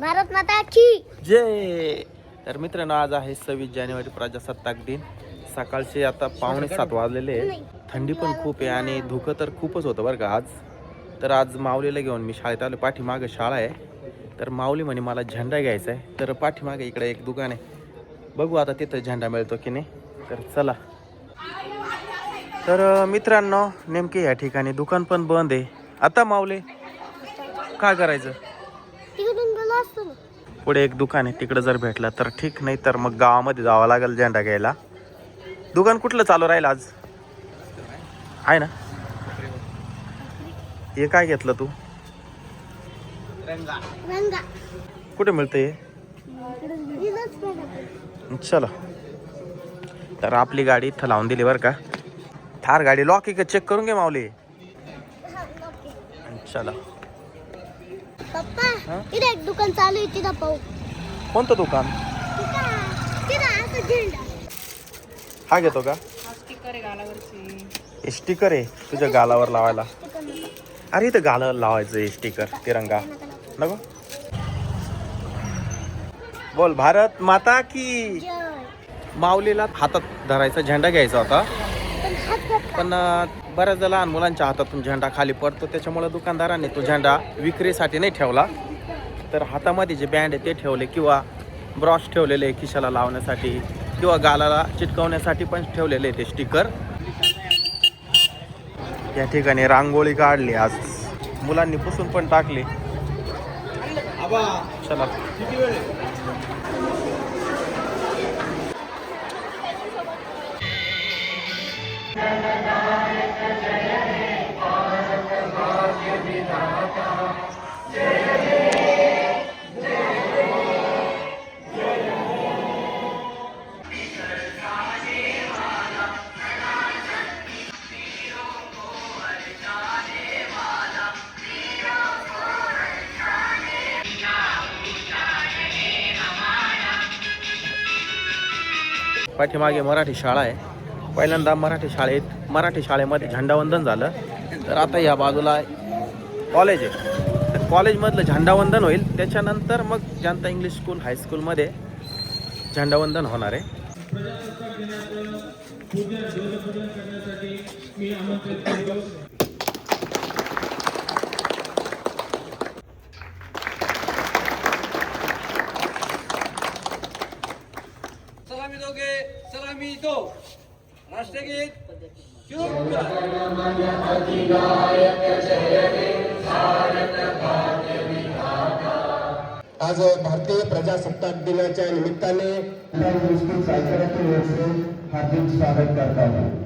भारत माता की। जय! तर मित्रांनो आज आहे सव्वीस जानेवारी प्रजासत्ताक दिन. सकाळचे आता पावणे सात वाजलेले आहे. थंडी पण खूप आहे आणि धुकं तर खूपच होतं बरं का आज. तर आज माऊलीला घेऊन मी शाळेत आलो पाठीमागं शाळा आहे. तर माऊली म्हणे मला झेंडा घ्यायचा आहे. तर पाठीमागे इकडे एक दुकान आहे. बघू आता तिथं झेंडा मिळतो की नाही. तर चला. तर अं, मित्रांनो नेमके या ठिकाणी दुकान पण बंद आहे. आता माऊली काय करायचं? असतो पुढे एक दुकान आहे तिकडे जर भेटलं तर ठीक नाही तर मग गावामध्ये जावं लागेल झेंडा घ्यायला. दुकान कुठलं चालू राहील आज? आहे ना? हे काय घेतलं तू? रंगा. कुठे मिळतं हे. चला. तर आपली गाडी इथं लावून दिली बरं का. थार गाडी लॉक आहे का? चेक करून घे माऊली. चला. पप्पा हा? इथे एक दुकान चालू आहे तिथं पाहू कोणतं दुकान तिथं तिथं असं झेंडा हा घेतो का हे स्टिकर आहे तुझ्या गालावर लावायला तिकडं नका. अरे इथं गालावर लावायचं हे स्टिकर तिरंगा नका, नका. नको बोल भारत माता की जय. माऊलीला हातात धरायचा झेंडा घ्यायचा होता पण हात धर. पण अं, बऱ्याचदा लहान मुलांच्या हातातून झेंडा खाली पडतो त्याच्यामुळे दुकानदाराने तो झेंडा विक्रीसाठी नाही ठेवला. तर हातामध्ये जे बँड आहे ते ठेवले किंवा ब्रॉश ठेवलेले आहे खिशाला लावण्यासाठी किंवा गालाला चिटकवण्यासाठी पण ठेवलेले आहे ते स्टिकर. या ठिकाणी रांगोळी काढली आज. मुलांनी पुसून पण टाकली. चला. पाठीमागे मराठी शाळा आहे. पहिल्यांदा मराठी शाळेत मराठी शाळेमध्ये झेंडावंदन झालं. तर आता या बाजूला कॉलेज आहे. तर कॉलेजमधलं झेंडावंदन होईल. त्याच्यानंतर मग जनता इंग्लिश स्कूल हायस्कूलमध्ये झेंडावंदन होणार आहे. सलामी गीतो राष्ट्रगीत. आज भारतीय प्रजासत्ताक दिनाच्या निमित्ताने हार्दिक स्वागत करतात